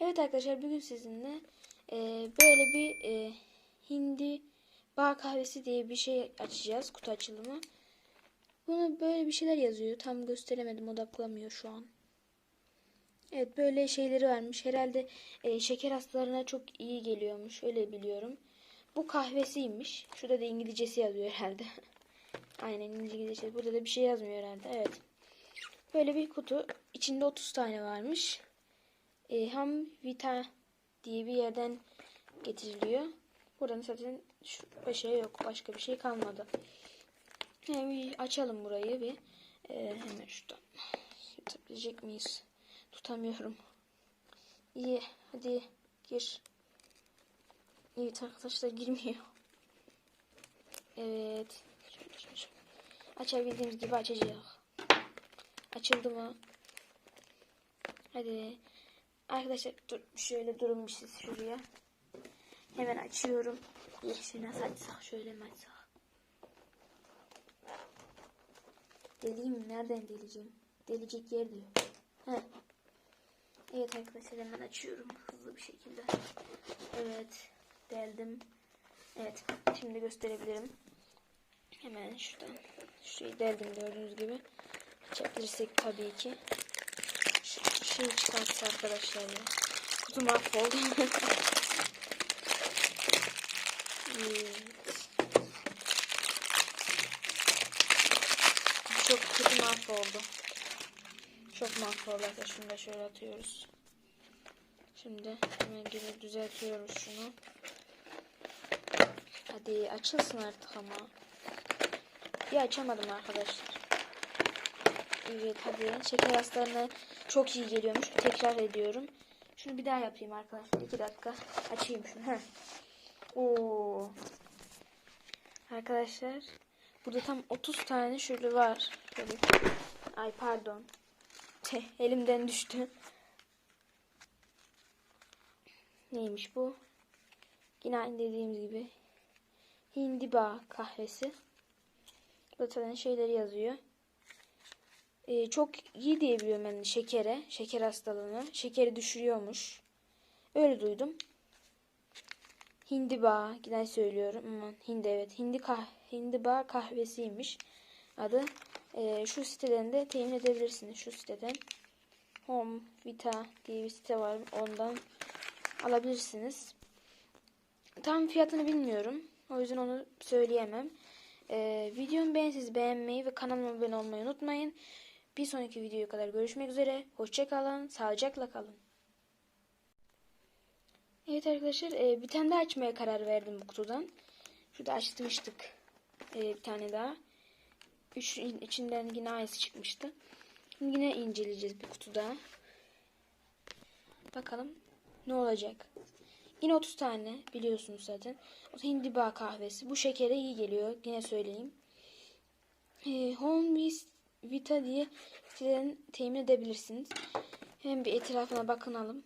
Evet arkadaşlar bugün sizinle e, böyle bir e, hindi bağ kahvesi diye bir şey açacağız kutu açılımı. Bunu böyle bir şeyler yazıyor. Tam gösteremedim odaklamıyor şu an. Evet böyle şeyleri varmış. Herhalde e, şeker hastalarına çok iyi geliyormuş. Öyle biliyorum. Bu kahvesiymiş. Şurada da İngilizcesi yazıyor herhalde. Aynen İngilizcesi. Burada da bir şey yazmıyor herhalde. Evet. Böyle bir kutu. İçinde 30 tane varmış. E, ham vita diye bir yerden getiriliyor. Buradan zaten şu şey yok. Başka bir şey kalmadı. Hemen bir açalım burayı bir. E, hemen şuradan. Tutabilecek miyiz? Tutamıyorum. İyi. Hadi gir. Evet arkadaşlar girmiyor. Evet. Şöyle şöyle. Açabildiğimiz gibi açacağız. Açıldı mı? Hadi. Arkadaşlar dur şöyle durun bir siz şuraya. Hemen açıyorum. Yeşil nasıl açsak şöyle mi açsak? Deleyim mi? Nereden deleyeceğim? Delecek yer diyor. Evet arkadaşlar hemen açıyorum hızlı bir şekilde. Evet. Deldim. Evet. Şimdi gösterebilirim. Hemen şuradan. Şurayı deldim gördüğünüz gibi. Açabilirsek tabii ki. Şu şey çıkartsa arkadaşlar ya. Kutu mahvoldu. Çok kötü mahvoldu. Çok mahvoldu arkadaşlar. Şunu da şöyle atıyoruz. Şimdi hemen geri düzeltiyoruz şunu. Hadi açılsın artık ama. Bir açamadım arkadaşlar. Evet hadi. Şeker hastalarına çok iyi geliyormuş. Tekrar ediyorum. Şunu bir daha yapayım arkadaşlar. 2 dakika. Açayım şunu. Heh. Oo. Arkadaşlar. Burada tam 30 tane şöyle var. Şöyle. Ay pardon. Teh, elimden düştü. Neymiş bu? Yine aynı dediğimiz gibi. Hindiba kahvesi. Zaten şeyleri yazıyor. Ee, çok iyi diye biliyorum ben şekere. Şeker hastalığını. Şekeri düşürüyormuş. Öyle duydum. Hindiba. Yine söylüyorum. Aman, hindi evet. Hindi kah Hindiba kahvesiymiş. Adı. Ee, şu siteden de temin edebilirsiniz. Şu siteden. Home Vita diye bir site var. Ondan alabilirsiniz. Tam fiyatını bilmiyorum. O yüzden onu söyleyemem. Ee, videomu beğensiz beğenmeyi ve kanalıma abone olmayı unutmayın. Bir sonraki videoya kadar görüşmek üzere. Hoşçakalın. Sağlıcakla kalın. Evet arkadaşlar e, bir tane daha açmaya karar verdim bu kutudan. Şurada açmıştık. E, bir tane daha. Üç, içinden yine aynısı çıkmıştı. Şimdi yine inceleyeceğiz bir kutu daha. Bakalım ne olacak. Yine 30 tane biliyorsunuz zaten. O hindiba kahvesi. Bu şekere iyi geliyor. Yine söyleyeyim. E, Home Vita diye siteden temin edebilirsiniz. Hemen bir etrafına bakınalım.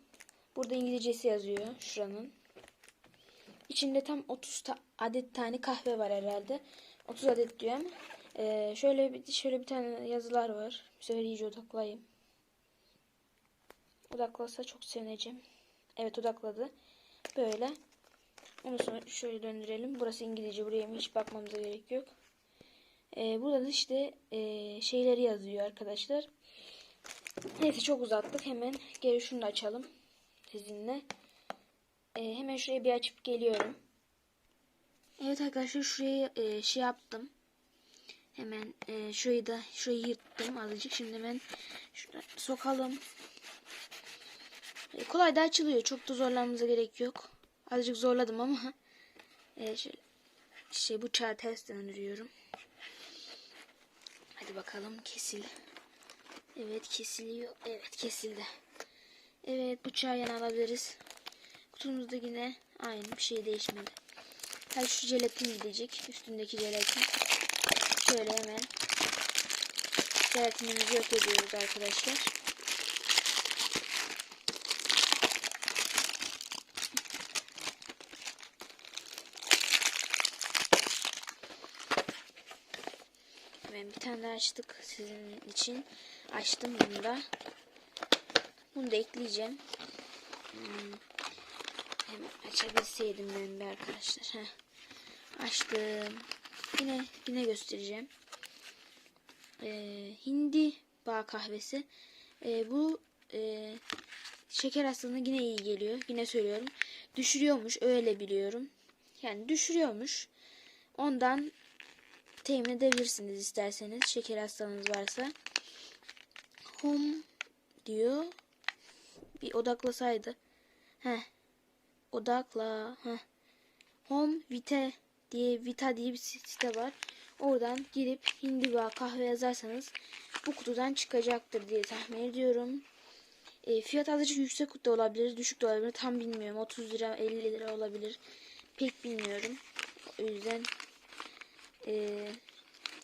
Burada İngilizcesi yazıyor şuranın. İçinde tam 30 ta adet tane kahve var herhalde. 30 adet diyor ama. Ee, şöyle bir şöyle bir tane yazılar var. Bu sefer iyice odaklayayım. Odaklasa çok sevineceğim. Evet odakladı. Böyle. Ondan sonra şöyle döndürelim. Burası İngilizce. Buraya hiç bakmamıza gerek yok. Ee, burada da işte e, şeyleri yazıyor arkadaşlar. Neyse çok uzattık. Hemen geri şunu da açalım. Sizinle. Ee, hemen şuraya bir açıp geliyorum. Evet arkadaşlar şurayı e, şey yaptım. Hemen e, şurayı da şurayı yırttım azıcık. Şimdi hemen şurada sokalım. E, kolay da açılıyor. Çok da zorlanmamıza gerek yok. Azıcık zorladım ama e, şöyle şey bıçağı ters döndürüyorum. Hadi bakalım kesil. Evet kesiliyor. Evet kesildi. Evet bıçağı yana alabiliriz. Kutumuzda yine aynı bir şey değişmedi. Hadi şu jelatin gidecek. Üstündeki jelatin. Şöyle hemen jelatinimizi yok ediyoruz arkadaşlar. Bir tane daha açtık sizin için. Açtım bunu da. Bunu da ekleyeceğim. Hmm. Hemen açabilseydim ben bir arkadaşlar. Heh. Açtım. Yine yine göstereceğim. Ee, hindi bağ kahvesi. Ee, bu e, şeker hastalığına yine iyi geliyor. Yine söylüyorum. Düşürüyormuş öyle biliyorum. Yani düşürüyormuş. Ondan temin edebilirsiniz isterseniz şeker hastalığınız varsa. Home diyor. Bir odaklasaydı. Heh. Odakla. Heh. Home Vita diye Vita diye bir site var. Oradan girip hindiba kahve yazarsanız bu kutudan çıkacaktır diye tahmin ediyorum. E, fiyat azıcık yüksek de olabilir, düşük de olabilir. Tam bilmiyorum. 30 lira, 50 lira olabilir. Pek bilmiyorum. O yüzden e,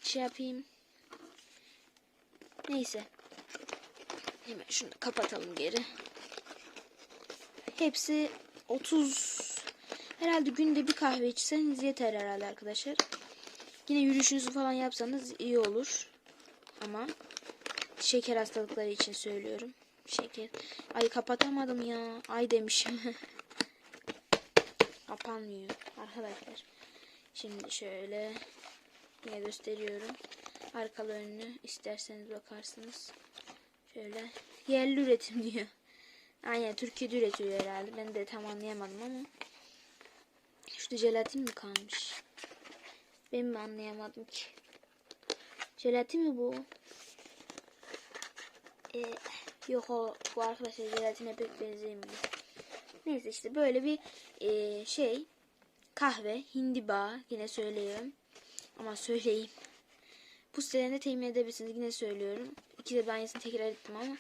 şey yapayım. Neyse. Hemen şunu kapatalım geri. Hepsi 30 herhalde günde bir kahve içseniz yeter herhalde arkadaşlar. Yine yürüyüşünüzü falan yapsanız iyi olur. Ama şeker hastalıkları için söylüyorum. Şeker. Ay kapatamadım ya. Ay demişim. Kapanmıyor arkadaşlar. Şimdi şöyle yine gösteriyorum. Arkalı önünü isterseniz bakarsınız. Şöyle yerli üretim diyor. Aynen Türkiye'de üretiyor herhalde. Ben de tam anlayamadım ama. Şurada jelatin mi kalmış? Ben mi anlayamadım ki? Jelatin mi bu? Ee, yok o bu arkadaşlar jelatine pek benzemiyor. Neyse işte böyle bir e, şey kahve hindiba yine söylüyorum ama söyleyeyim. Bu sitelerinde temin edebilirsiniz yine söylüyorum. İki de ben aynısını tekrar ettim ama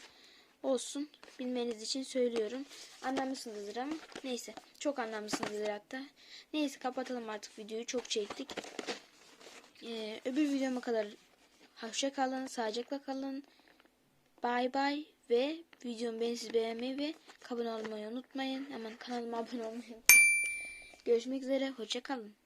olsun bilmeniz için söylüyorum. Anlamışsınızdır ama neyse çok anlamışsınızdır hatta. Neyse kapatalım artık videoyu çok çektik. Ee, öbür videoma kadar hoşça kalın, sağlıcakla kalın. Bay bay ve videomu beğensiz beğenmeyi ve abone olmayı unutmayın. Hemen kanalıma abone olmayı. Görüşmek üzere, hoşça kalın.